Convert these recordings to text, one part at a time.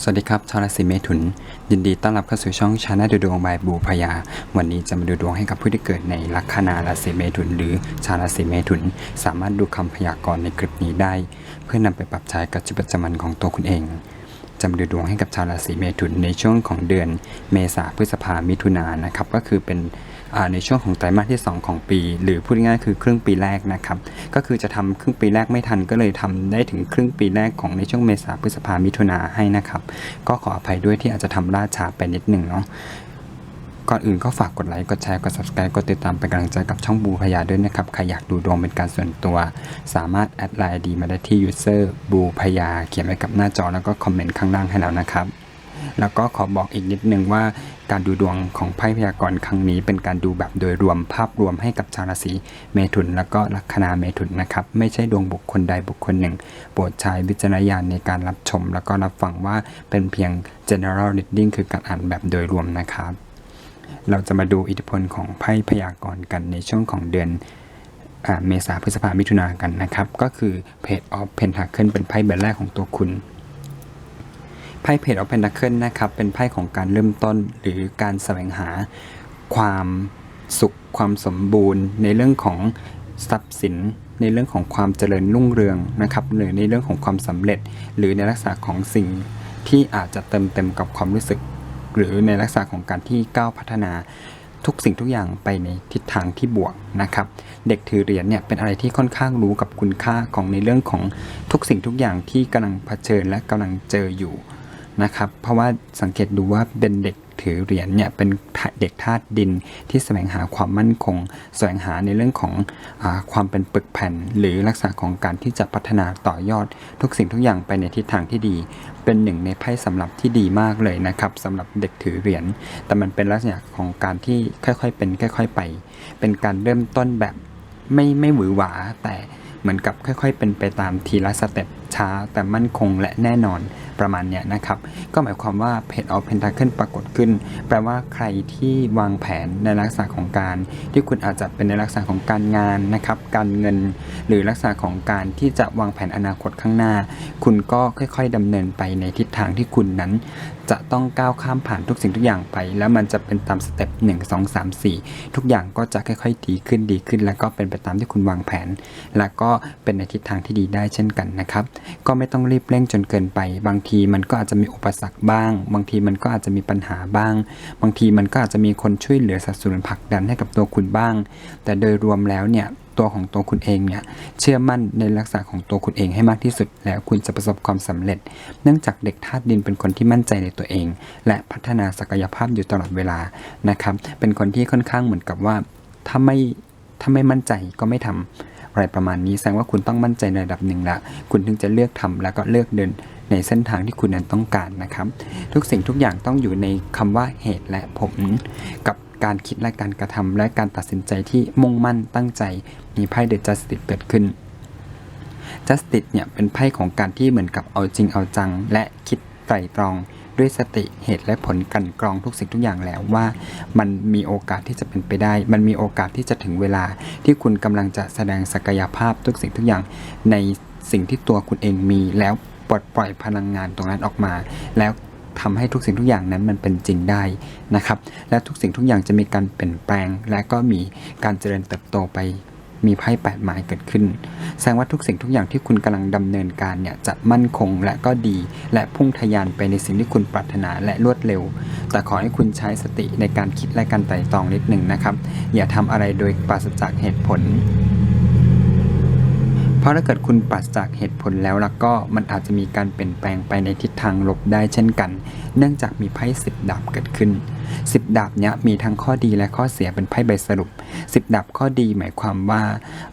สวัสดีครับชาวราศีเมถุน ยินดีต้อนรับเข้าสู่ช่องชาแนลดูดวงบายบูพยา วันนี้จะมาดูดวงให้กับผู้ที่เกิดในลัคนาราศีเมถุน หรือชาวราศีเมถุน สามารถดูคำพยากรณ์ในคลิปนี้ได้ เพื่อนำไปปรับใช้กับชีวิตประจำวันของตัวคุณเองจะมาดูดวงให้กับชาวราศีเมถุนในช่วงของเดือนเมษาพฤษภามิถุนายนนะครับก็คือเป็น ในช่วงของไตรมาสที่ 2 ของปี หรือพูดง่ายๆคือครึ่งปีแรกนะครับ ก็คือจะทำครึ่งปีแรกไม่ทันก็เลยทำได้ถึงครึ่งปีแรกของในช่วงเมษาพฤษภามิถุนาให้นะครับ ก็ขออภัยด้วยที่อาจจะทำล่าช้าไปนิดหนึ่งเนาะก่อนอื่นก็ฝากกดไลค์กดแชร์กด subscribe กดติดตามเป็นกำลังใจกับช่องบูพยาด้วยนะครับ ใครอยากดูดวงเป็นการส่วนตัว สามารถแอดไลน์ดีมาได้ที่ user บูพยาเขียนไว้กับหน้าจอแล้วก็คอมเมนต์ข้างล่างให้แล้วนะครับ แล้วก็ขอบอกอีกนิดนึงว่าการดูดวงของไพ่พยากรณ์ครั้งนี้ เป็นการดูแบบโดยรวมภาพรวมให้กับชาวราศีเมถุน แล้วก็ลัคนาเมถุนนะครับ ไม่ใช่ดวงบุคคลใดบุคคลหนึ่งโปรดใช้วิจารณญาณในการรับชม แล้วก็รับฟังว่าเป็นเพียง general reading คือการอ่านแบบโดยรวมนะครับ เราจะมาดูอิทธิพลของไพ่พยากรณ์กันในช่วงของเดือนเมษาพฤษภามิถุนากันนะครับ ก็คือ Page of Pentacle เป็นไพ่ใบแรกของตัวคุณ ไพ่เพจออฟเพน a เคิลนะครับเป็นไพ่ของการเริ่มต้นหรือการแสวงหาความสุขความสมบูรณ์ ในเรื่องของทรัพย์สิน ในเรื่องของความเจริญรุ่งเรืองนะครับหรือในเรื่องของความสำเร็จ หรือในลักษณะของสิ่งที่อาจจะเติมเต็มกับความรู้สึก หรือในลักษณะของการที่ก้าวพัฒนาทุกสิ่งทุกอย่างไปในทิศทางที่บวกนะครับ เด็กถือเหรียญเนี่ยเป็นอะไรที่ค่อนข้างรู้กับคุณค่าของในเรื่องของทุกสิ่งทุกอย่างที่กำลังเผชิญและกำลังเจออยู่ นะครับ เพราะว่าสังเกตดูว่าเป็นเด็กถือเหรียญเนี่ยเป็นเด็กธาตุดินที่แสวงหาความมั่นคง แสวงหาในเรื่องของอความเป็นปึกแผ่น หรือลักษณะของการที่จะพัฒนาต่อยอด ทุกสิ่งทุกอย่างไปในทิศทางที่ดี เป็นหนึ่งในไพ่สำหรับที่ดีมากเลยนะครับสำหรับเด็กถือเหรียญแต่มันเป็นลักษณะของการที่ค่อยๆเป็นค่อย ๆไป เป็นการเริ่มต้นแบบไม่ไม่หวือหวาแต่เหมือนกับค่อย ๆ เป็นไปตามทีละสเต็ป ช้าแต่มั่นคงและแน่นอนประมาณเนี้ยนะครับ ก็หมายความว่าเพจออฟเพนทาเคิลปรากฏขึ้น แปลว่าใครที่วางแผนในลักษณะของการ ที่คุณอาจจะเป็นในลักษณะของการงานนะครับ การเงิน หรือลักษณะของการที่จะวางแผนอนาคตข้างหน้า คุณก็ค่อย ๆดำเนินไปในทิศทางที่คุณนั้น จะต้องก้าวข้ามผ่านทุกสิ่งทุกอย่างไป แล้วมันจะเป็นตามสเต็ปหนึ่งสองสามสี่ทุกอย่างก็จะค่อย ๆ ดีขึ้นดีขึ้น แล้วก็เป็นไปตามที่คุณวางแผน แล้วก็เป็นในทิศทางที่ดีได้เช่นกันนะครับก็ไม่ต้องรีบเร่งจนเกินไป บางทีมันก็อาจจะมีอุปสรรคบ้าง บางทีมันก็อาจจะมีปัญหาบ้าง บางทีมันก็อาจจะมีคนช่วยเหลือสนับสนุนผลักดันให้กับตัวคุณบ้าง แต่โดยรวมแล้วเนี่ยตัวของตัวคุณเองเนี่ยเชื่อมั่นในลักษณะของตัวคุณเองให้มากที่สุด แล้วคุณจะประสบความสำเร็จ เนื่องจากเด็กธาตุดินเป็นคนที่มั่นใจในตัวเอง และพัฒนาศักยภาพอยู่ตลอดเวลานะครับเป็นคนที่ค่อนข้างเหมือนกับว่าถ้าไม่ถ้าไม่มั่นใจก็ไม่ทำ อะไรประมาณนี้แสดงว่าคุณต้องมั่นใจในระดับหนึ่งละคุณถึงจะเลือกทำแล้วก็เลือกเดินในเส้นทางที่คุณนั้นต้องการนะครับ ทุกสิ่งทุกอย่างต้องอยู่ในคำว่าเหตุและผลกับการคิดและการกระทำและการตัดสินใจที่มุ่งมั่นตั้งใจ มีไพ่เดจัสติเกิดขึ้น justice เนี่ยเป็นไพ่ของการที่เหมือนกับเอาจริงเอาจัง และคิดไตร่ตรอง ด้วยสติเหตุและผลกันกรองทุกสิ่งทุกอย่างแล้วว่า มันมีโอกาสที่จะเป็นไปได้ มันมีโอกาสที่จะถึงเวลาที่คุณกำลังจะแสดงศักยภาพทุกสิ่งทุกอย่างในสิ่งที่ตัวคุณเองมีแล้วปลดปล่อยพลังงานตรงนั้นออกมา แล้วทำให้ทุกสิ่งทุกอย่างนั้นมันเป็นจริงได้นะครับ และทุกสิ่งทุกอย่างจะมีการเปลี่ยนแปลง และก็มีการเจริญเติบโตไป มีไพ่แปดไม้เกิดขึ้น แสดงว่าทุกสิ่งทุกอย่างที่คุณกำลังดำเนินการเนี่ยจะมั่นคงและก็ดี และพุ่งทะยานไปในสิ่งที่คุณปรารถนาและรวดเร็ว แต่ขอให้คุณใช้สติในการคิดและการไต่ตองนิดหนึ่งนะครับ อย่าทำอะไรโดยปราศจากเหตุผลเพราะถ้าเกิดคุณปราศจากเหตุผลแล้วล้วก็มันอาจจะมีการเปลี่ยนแปลงไปในทิศทางลบได้เช่นกัน เนื่องจากมีไพ่สิบดาบเกิดขึ้น สิบดาบเนี้ยมีทั้งข้อดีและข้อเสียเป็นไพ่ใบสรุปสิบดาบข้อดีหมายความว่า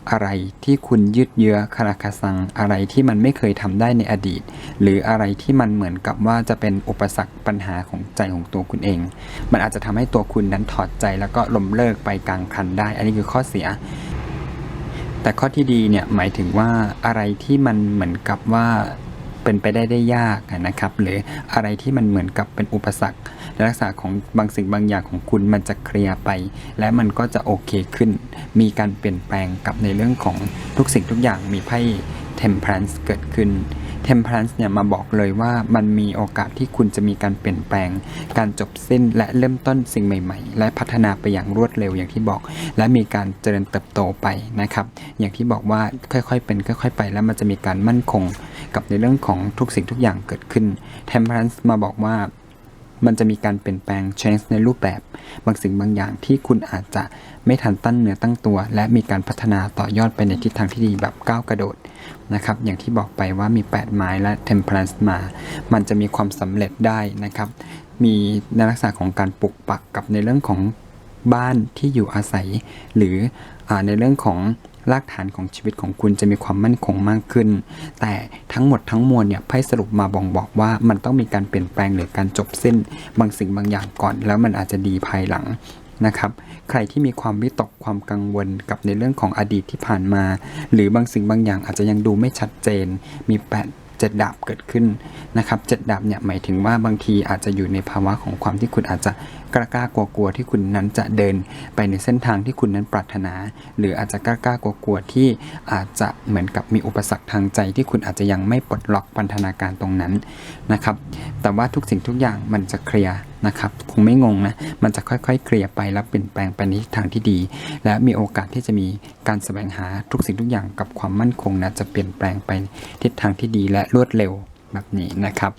อะไรที่คุณยืดเยื้อคาราคาซัง อะไรที่มันไม่เคยทำได้ในอดีต หรืออะไรที่มันเหมือนกับว่าจะเป็นอุปสรรคปัญหาของใจของตัวคุณเอง มันอาจจะทำให้ตัวคุณนั้นถอดใจแล้วก็ล้มเลิกไปกลางคันได้ อันนี้คือข้อเสียแต่ข้อที่ดีเนี่ยหมายถึงว่าอะไรที่มันเหมือนกับว่าเป็นไปได้ได้ยากนะครับ หรืออะไรที่มันเหมือนกับเป็นอุปสรรค ลักษณะของบางสิ่งบางอย่างของคุณมันจะเคลียร์ไป และมันก็จะโอเคขึ้น มีการเปลี่ยนแปลงกับในเรื่องของทุกสิ่งทุกอย่างมีไพ่ temperance เกิดขึ้น Temperance เนี่ยมาบอกเลยว่ามันมีโอกาสที่คุณจะมีการเปลี่ยนแปลง การจบสิ้นและเริ่มต้นสิ่งใหม่ ๆ และพัฒนาไปอย่างรวดเร็วอย่างที่บอก และมีการเจริญเติบโตไปนะครับ อย่างที่บอกว่าค่อยๆเป็นค่อยๆไป แล้วมันจะมีการมั่นคงกับในเรื่องของทุกสิ่งทุกอย่างเกิดขึ้น Temperance มาบอกว่า มันจะมีการเปลี่ยนแปลง change ในรูปแบบ บางสิ่งบางอย่างที่คุณอาจจะไม่ทันตั้งเนื้อตั้งตัว และมีการพัฒนาต่อยอดไปในทิศทางที่ดีแบบก้าวกระโดดนะครับ อย่างที่บอกไปว่ามี 8 ไม้และ temperance มา มันจะมีความสำเร็จได้นะครับ มีในลักษณะของการปลูกปักกับในเรื่องของบ้านที่อยู่อาศัย หรืออในเรื่องของ รากฐานของชีวิตของคุณจะมีความมั่นคงมากขึ้น แต่ทั้งหมดทั้งมวลเนี่ยไพ่สรุปมาบ่งบอกว่ามันต้องมีการเปลี่ยนแปลงหรือการจบสิ้น บางสิ่งบางอย่างก่อน แล้วมันอาจจะดีภายหลังนะครับ ใครที่มีความวิตกความกังวลกับในเรื่องของอดีตที่ผ่านมา หรือบางสิ่งบางอย่างอาจจะยังดูไม่ชัดเจน มีแปด เจ็ดดาบเกิดขึ้นนะครับเจ็ดดาบเนี่ยหมายถึงว่าบางทีอาจจะอยู่ในภาวะของความที่คุณอาจจะกล้ากล้ากลัวกลัวที่คุณนั้นจะเดินไปในเส้นทางที่คุณนั้นปรารถนา หรืออาจจะกล้ากล้ากลัวกลัวที่อาจจะเหมือนกับมีอุปสรรคทางใจที่คุณอาจจะยังไม่ปลดล็อกพันธนาการตรงนั้นนะครับแต่ว่าทุกสิ่งทุกอย่างมันจะเคลียร์ นะครับคงไม่งงนะมันจะค่อยๆ เคลียร์ไปแล้วเปลี่ยนแปลงไปในทิศทางที่ดี และมีโอกาสที่จะมีการแสวงหาทุกสิ่งทุกอย่างกับความมั่นคงนะจะเปลี่ยนแปลงไปทิศทางที่ดีและรวดเร็วแบบนี้นะครับ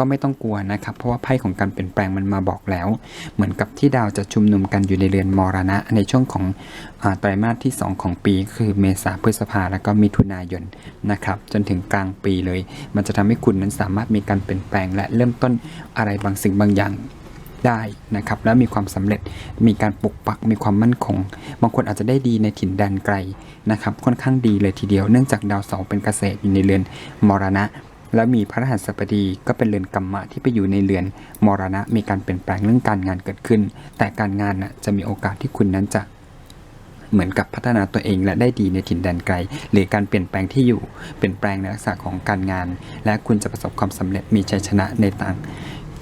ก็ไม่ต้องกลัวนะครับ เพราะว่าไพ่ของการเปลี่ยนแปลงมันมาบอกแล้ว เหมือนกับที่ดาวจะชุมนุมกันอยู่ในเรือนมรณะ ในช่วงของไตรมาสที่ 2 ของปีคือเมษาพฤษภาแล้วก็มิถุนายนนะครับจนถึงกลางปีเลย มันจะทำให้คุณนั้นสามารถมีการเปลี่ยนแปลง และเริ่มต้นอะไรบางสิ่งบางอย่าง ได้นะครับและมีความสำเร็จมีการปลุกปักมีความมั่นคง บางคนอาจจะได้ดีในถิ่นแดนไกลนะครับค่อนข้างดีเลยทีเดียวเนื่องจากดาวเสาร์เป็นเกษตรอยู่ในเรือนมรณะ แล้วมีพระรหัสบดีก็เป็นเรือนกรรมะที่ไปอยู่ในเรือนมรณะ มีการเปลี่ยนแปลงเรื่องการงานเกิดขึ้น แต่การงานน่ะจะมีโอกาสที่คุณนั้นจะเหมือนกับพัฒนาตัวเองและได้ดีในถิ่นแดนไกล หรือการเปลี่ยนแปลงที่อยู่ เปลี่ยนแปลงในลักษณะของการงาน และคุณจะประสบความสำเร็จมีชัยชนะในต่าง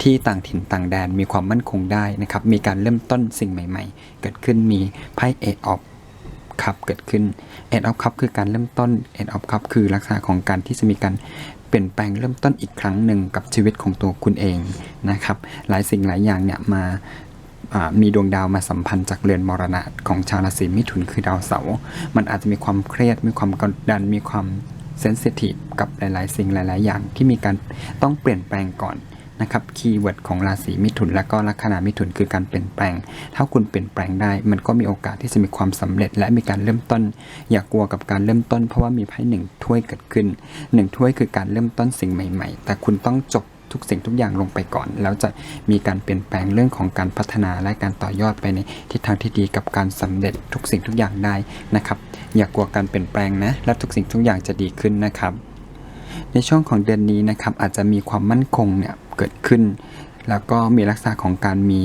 ที่ต่างถิ่นต่างแดนมีความมั่นคงได้นะครับ มีการเริ่มต้นสิ่งใหม่ ๆ เกิดขึ้นมีไพ่เอ of ออฟคัพเกิดขึ้นเอ of ออฟคัพคือการเริ่มต้นเอ of ออฟคัพคือลักษณะของการที่จะมีการเปลี่ยนแปลงเริ่มต้นอีกครั้งหนึ่งกับชีวิตของตัวคุณเองนะครับ หลายสิ่งหลายอย่างเนี่ยมาอ่ามีดวงดาวมาสัมพันธ์จากเรือนมรณะของชาวราศีมิถุนคือดาวเสาร์มันอาจจะมีความเครียด มีความกดดันมีความเซนซิทีฟกับหลาย ๆ สิ่งหลาย ๆ อย่างที่มีการต้องเปลี่ยนแปลงก่อน นะครับคีย์เวิร์ดของราศีมิถุน และก็ลัคนามิถุนคือการเปลี่ยนแปลง ถ้าคุณเปลี่ยนแปลงได้ มันก็มีโอกาสที่จะมีความสำเร็จ และมีการเริ่มต้น อย่ากลัวกับการเริ่มต้น เพราะว่ามีไพ่หนึ่งถ้วยเกิดขึ้นหนึ่งถ้วยคือการเริ่มต้นสิ่งใหม่ ๆ แต่คุณต้องจบทุกสิ่งทุกอย่างลงไปก่อน แล้วจะมีการเปลี่ยนแปลงเรื่องของการพัฒนาและการต่อยอดไปในทิศทางที่ดีกับการสำเร็จทุกสิ่งทุกอย่างได้นะครับ อย่ากกลัวการเปลี่ยนแปลงนะ และทุกสิ่งทุกอย่างจะดีขึ้นนะครับ ในช่วงของเดือนนี้นะครับอาจจะมีความมั่นคงเนี่ย เกิดขึ้น แล้วก็มีลักษณะของการมี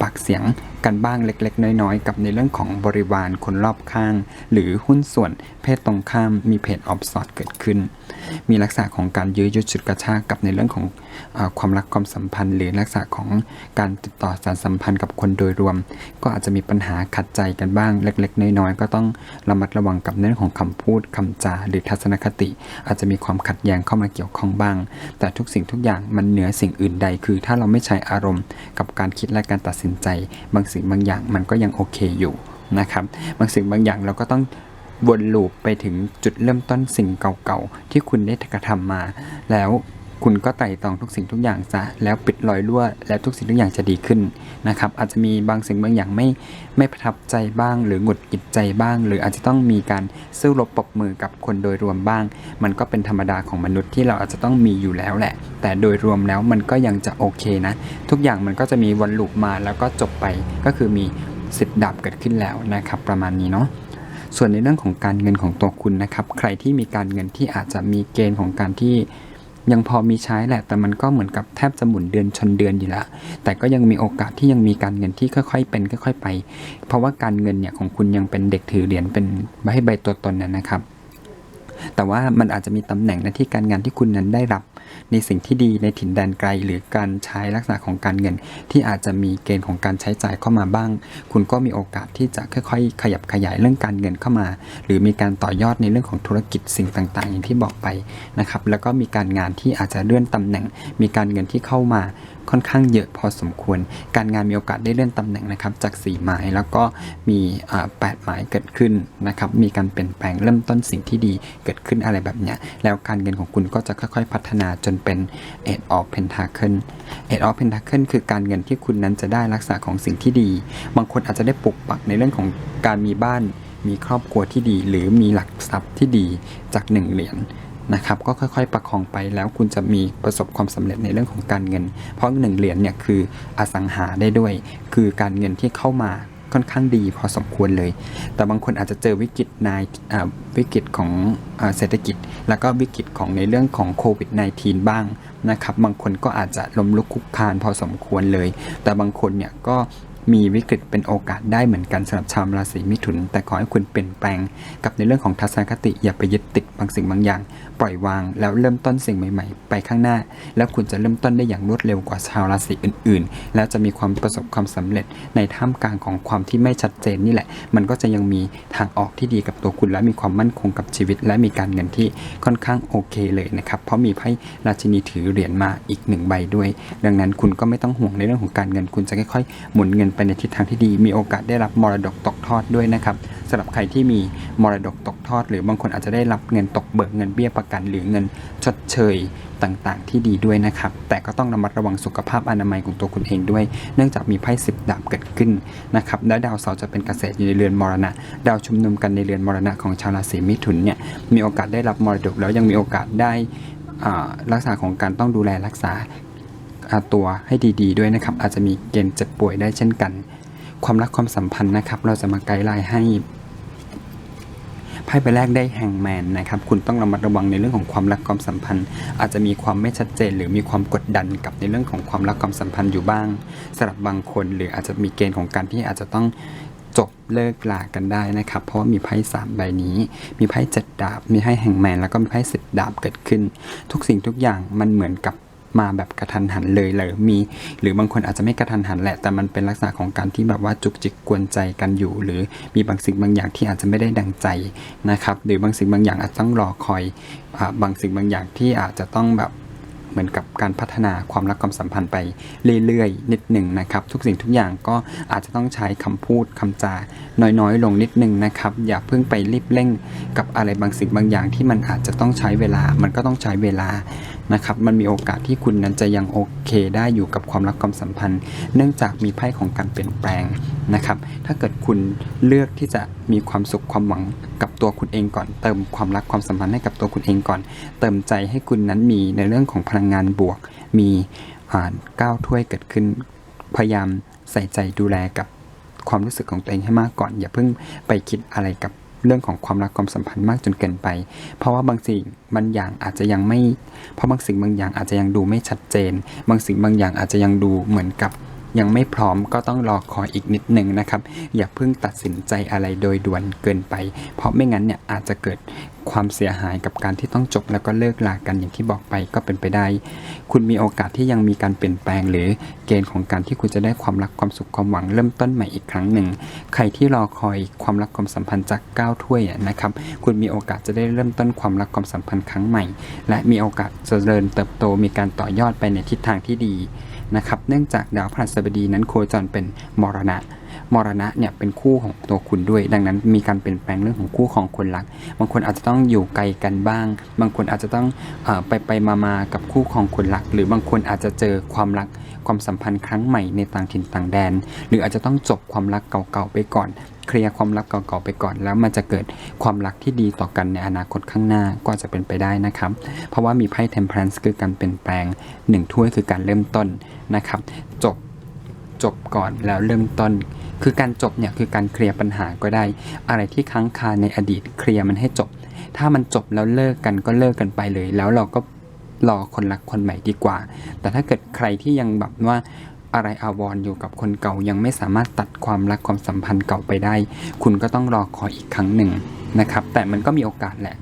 ปากเสียง กันบ้างเล็กๆ น้อยๆ กับในเรื่องของบริวารคนรอบข้าง หรือหุ้นส่วนเพศตรงข้ามมีเพจออฟสอดเกิดขึ้น มีลักษณะของการยื้อยุดฉุดกระชากกับในเรื่องของอความรักความสัมพันธ์ หรือลักษณะของการติดต่อสารสัมพันธ์กับคนโดยรวม ก็อาจจะมีปัญหาขัดใจกันบ้างเล็ก ๆ น้อยๆ ก็ต้องระมัดระวังกับเรื่องของคำพูดคำจาหรือทัศนคติ อาจจะมีความขัดแย้งเข้ามาเกี่ยวข้องบ้าง แต่ทุกสิ่งทุกอย่างมันเหนือสิ่งอื่นใด คือถ้าเราไม่ใช้อารมณ์กับการคิดและการตัดสินใจบางสิ่งบางอย่างมันก็ยังโอเคอยู่นะครับบางสิ่งบางอย่างเราก็ต้องวนลูปไปถึงจุดเริ่มต้นสิ่งเก่าๆ ที่คุณได้กระทำมาแล้ว คุณก็ไต่ตองทุกสิ่งทุกอย่างซะแล้วปิดรอยรั่ว และทุกสิ่งทุกอย่างจะดีขึ้นนะครับ อาจจะมีบางสิ่งบางอย่างไม่ไม่ประทับใจบ้าง หรือหงุดหงิดใจบ้าง หรืออาจจะต้องมีการสู้รบปรบมือกับคนโดยรวมบ้าง มันก็เป็นธรรมดาของมนุษย์ที่เราอาจจะต้องมีอยู่แล้วแหละ แต่โดยรวมแล้วมันก็ยังจะโอเคนะ ทุกอย่างมันก็จะมีวันลูปมาแล้วก็จบไปก็คือมีสิบดับเกิดขึ้นแล้วนะครับ ประมาณนี้เนาะส่วนในเรื่องของการเงินของตัวคุณนะครับ ใครที่มีการเงินที่อาจจะมีเกณฑ์ของการที่ ยังพอมีใช้แหละ แต่มันก็เหมือนกับแทบจะหมุนเดือนชนเดือนอยู่ละแต่ก็ยังมีโอกาสที่ยังมีการเงินที่ค่อยๆ เป็นค่อย ๆ ไป เพราะว่าการเงินเนี่ยของคุณยังเป็นเด็กถือเหรียญเป็นใบใบตัวตนนะนะครับ แต่ว่ามันอาจจะมีตำแหน่งหน้าที่การงานที่คุณนั้นได้รับ ในสิ่งที่ดีในถิ่นแดนไกล หรือการใช้ลักษณะของการเงิน ที่อาจจะมีเกณฑ์ของการใช้จ่ายเข้ามาบ้าง คุณก็มีโอกาสที่จะค่อยๆ ขยับขยายเรื่องการเงินเข้ามา หรือมีการต่อยอดในเรื่องของธุรกิจสิ่งต่างๆ อย่างที่บอกไปนะครับแล้วก็มีการงานที่อาจจะเลื่อนตำแหน่ง มีการเงินที่เข้ามาค่อนข้างเยอะพอสมควร การงานมีโอกาสได้เลื่อนตำแหน่งนะครับจาก 4 หมายแล้วก็มีแปดหมายเกิดขึ้นนะครับมีการเปลี่ยนแปลงเริ่มต้นสิ่งที่ดีเกิดขึ้นอะไรแบบเนี้ยแล้วการเงินของคุณก็จะค่อยๆ พัฒนาจนเป็น Eight of Pentacle Eight of Pentacle คือการเงินที่คุณนั้นจะได้ลักษณะของสิ่งที่ดี บางคนอาจจะได้ปลุกปักในเรื่องของการมีบ้านมีครอบครัวที่ดี หรือมีหลักทรัพย์ที่ดีจากหนึ่งเหรียญ นะครับก็ค่อยๆ ประคองไปแล้วคุณจะมีประสบความสำเร็จในเรื่องของการเงิน เพราะหนึ่งเหรียญเนี่ยคืออสังหาได้ด้วย คือการเงินที่เข้ามาค่อนข้างดีพอสมควรเลย แต่บางคนอาจจะเจอวิกฤตในอ่าวิกฤตของอเศรษฐกิจ แล้วก็วิกฤตของในเรื่องของโควิด -19 บ้างนะครับ บางคนก็อาจจะล้มลุกคลุกคลานพอสมควรเลย แต่บางคนเนี่ยก็ มีวิกฤตเป็นโอกาสได้เหมือนกันสำหรับชาวราศีมิถุน แต่ขอให้คุณเปลี่ยนแปลงกับในเรื่องของทัศนคติอย่าไปยึดติดบางสิ่งบางอย่าง ปล่อยวางแล้วเริ่มต้นสิ่งใหม่ ๆ ไปข้างหน้า แล้วคุณจะเริ่มต้นได้อย่างรวดเร็วกว่าชาวราศีอื่น ๆ แล้วจะมีความประสบความสำเร็จในท่ามกลางของความที่ไม่ชัดเจนนี่แหละ มันก็จะยังมีทางออกที่ดีกับตัวคุณ และมีความมั่นคงกับชีวิต และมีการเงินที่ค่อนข้างโอเคเลยนะครับเพราะมีไพ่ราชินีถือเหรียญมาอีกหนึ่งใบด้วย ดังนั้นคุณก็ไม่ต้องห่วงในเรื่องของการเงินคุณจะค่อยๆหมุนเงินไปในทิศทางที่ดี มีโอกาสได้รับมรดกตกทอดด้วยนะครับสำหรับใครที่มีมรดกตกทอด หรือบางคนอาจจะได้รับเงินตกเบิกเงินเบี้ยประกัน หรือเงินชดเชยต่างๆ ที่ดีด้วยนะครับ แต่ก็ต้องระมัดระวังสุขภาพอนามัยของตัวคุณเองด้วย เนื่องจากมีไพ่สิบดาบเกิดขึ้นนะครับ และดาวเสาร์จะเป็นเกษตรอยู่ในเรือนมรณะ ดาวชุมนุมกันในเรือนมรณะของชาวราศีมิถุนเนี่ย มีโอกาสได้รับมรดกแล้วยังมีโอกาสได้อ่าลักษณะของการต้องดูแลรักษา ตัวให้ดีๆด้วยนะครับ อาจจะมีเกณฑ์เจ็บป่วยได้เช่นกัน ความรักความสัมพันธ์นะครับ เราจะมาไกด์ไลน์ให้ไพ่ใบแรกได้แฮงแมนนะครับ คุณต้องระมัดระวังในเรื่องของความรักความสัมพันธ์ อาจจะมีความไม่ชัดเจน หรือมีความกดดันกับในเรื่องของความรักความสัมพันธ์อยู่บ้างสำหรับบางคน หรืออาจจะมีเกณฑ์ของการที่อาจจะต้องจบเลิกลากันได้นะครับ เพราะว่ามีไพ่สามใบนี้ มีไพ่เจ็ดดาบ มีไพ่แฮงแมนแล้วก็มีไพ่สิบดาบเกิดขึ้น ทุกสิ่งทุกอย่างมันเหมือนกับ มาแบบกระทันหันเลยเลยมี หรือบางคนอาจจะไม่กระทันหันแหละแต่มันเป็นลักษณะของการที่แบบว่าจุกจิกกวนใจกันอยู่ หรือมีบางสิ่งบางอย่างที่อาจจะไม่ได้ดังใจนะครับ หรือบางสิ่งบางอย่างอาจจะต้องรอคอยอบางสิ่งบางอย่างที่อาจจะต้องแบบ เหมือนกับการพัฒนาความรักความสัมพันธ์ไปเรื่อยๆ นิดหนึ่งนะครับ ทุกสิ่งทุกอย่างก็อาจจะต้องใช้คำพูดคำจาน้อยๆ ลงนิดหนึ่งนะครับ อย่าเพิ่งไปรีบเร่งกับอะไรบางสิ่งบางอย่างที่มันอาจจะต้องใช้เวลา มันก็ต้องใช้เวลานะครับ มันมีโอกาสที่คุณนั้นจะยังโอเคได้อยู่กับความรักความสัมพันธ์ เนื่องจากมีไพ่ของการเปลี่ยนแปลงนะครับ ถ้าเกิดคุณเลือกที่จะมีความสุขความหวัง ตัวคุณเองก่อน เติมความรักความสัมพันธ์ให้กับตัวคุณเองก่อน เติมใจให้คุณนั้นมีในเรื่องของพลังงานบวก มีก้าวถ้วยเกิดขึ้น พยายามใส่ใจดูแลกับความรู้สึกของตัวเองให้มากก่อน อย่าเพิ่งไปคิดอะไรกับเรื่องของความรักความสัมพันธ์มากจนเกินไป เพราะว่าบางสิ่งบางอย่างอาจจะยังไม่ เพราะบางสิ่งบางอย่างอาจจะยังดูไม่ชัดเจน บางสิ่งบางอย่างอาจจะยังดูเหมือนกับ ยังไม่พร้อมก็ต้องรอคอยอีกนิดหนึ่งนะครับ อย่าเพิ่งตัดสินใจอะไรโดยด่วนเกินไป เพราะไม่งั้นเนี่ยอาจจะเกิดความเสียหายกับการที่ต้องจบแล้วก็เลิกลากันอย่างที่บอกไปก็เป็นไปได้ คุณมีโอกาสที่ยังมีการเปลี่ยนแปลง หรือเกณฑ์ของการที่คุณจะได้ความรักความสุขความหวังเริ่มต้นใหม่อีกครั้งหนึ่ง ใครที่รอคอยความรักความสัมพันธ์จากก้าวถ้วยนะครับ คุณมีโอกาสจะได้เริ่มต้นความรักความสัมพันธ์ครั้งใหม่ และมีโอกาสจเจริญเติบโตมีการต่อยอดไปในทิศทางที่ดี นะครับ เนื่องจากดาวพฤหัสบดีนั้นโคจรเป็นมรณะ มรณะเนี่ยเป็นคู่ของตัวคุณด้วย ดังนั้นมีการเปลี่ยนแปลงเรื่องของคู่ของคนรัก บางคนอาจจะต้องอยู่ไกลกันบ้าง บางคนอาจจะต้องอไปไปมามากับคู่ของคนรัก หรือบางคนอาจจะเจอความรักความสัมพันธ์ครั้งใหม่ในต่างถิ่นต่างแดน หรืออาจจะต้องจบความรักเก่าๆไปก่อน เคลียร์ความรักเก่าๆไปก่อน แล้วมันจะเกิดความรักที่ดีต่อกันในอนาคตข้างหน้าก็จะเป็นไปได้นะครับ เพราะว่ามีไพ่ temperance คือการเปลี่ยนแปลงหนึ่งถ้วยคือการเริ่มต้นนะครับ จบจบก่อนแล้วเริ่มต้น คือการจบเนี่ยคือการเคลียร์ปัญหาก็ได้ อะไรที่ค้างคาในอดีตเคลียร์มันให้จบ ถ้ามันจบแล้วเลิกกันก็เลิกกันไปเลย แล้วเราก็รอคนรักคนใหม่ดีกว่า แต่ถ้าเกิดใครที่ยังแบบว่า อะไรอาวรณ์อยู่กับคนเก่ายังไม่สามารถตัดความรักความสัมพันธ์เก่าไปได้ คุณก็ต้องรอคอยอีกครั้งหนึ่งนะครับ แต่มันก็มีโอกาสแหละ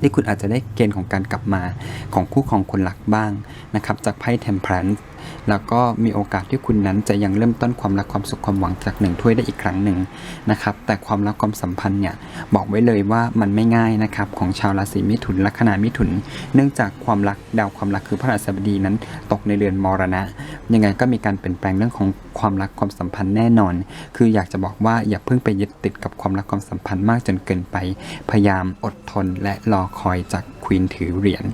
ที่คุณอาจจะได้เกณฑ์ของการกลับมาของคู่ของคนรักบ้างนะครับ จากไพ่แทมเพลน แล้วก็มีโอกาสที่คุณนั้นจะยังเริ่มต้นความรักความสุขความหวังจากหนึ่งถ้วยได้อีกครั้งหนึ่งนะครับ แต่ความรักความสัมพันธ์เนี่ยบอกไว้เลยว่ามันไม่ง่ายนะครับของชาวราศีมิถุนลัคนามิถุน เนื่องจากความรักดาวความรักคือพระราชบดีนั้นตกในเรือนมรณะ ยังไงก็มีการเปลี่ยนแปลงเรื่องของความรักความสัมพันธ์แน่นอน คืออยากจะบอกว่าอย่าเพิ่งไปยึดติดกับความรักความสัมพันธ์มากจนเกินไป พยายามอดทนและรอคอยจาก ควีนถือเหรียญ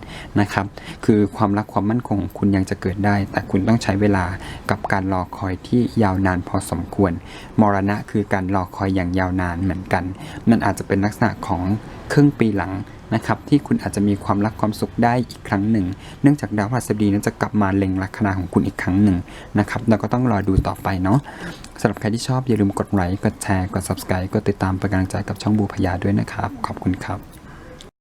นะครับ คือความรักความมั่นคงของคุณยังจะเกิดได้ แต่คุณต้องใช้เวลากับการรอคอยที่ยาวนานพอสมควร มรณะคือการรอคอยอย่างยาวนานเหมือนกัน มันอาจจะเป็นลักษณะของครึ่งปีหลังนะครับที่คุณอาจจะมีความรักความสุขได้อีกครั้งหนึ่ง เนื่องจากดาวพฤหัสบดีนั้นจะกลับมาเล็งลัคนาของคุณอีกครั้งหนึ่งนะครับเราก็ต้องรอดูต่อไปเนาะสำหรับใครที่ชอบอย่าลืมกดไลค์กดแชร์กด subscribe กดติดตามเป็นกำลังใจกับช่องบูพยาด้วยนะครับ ขอบคุณครับ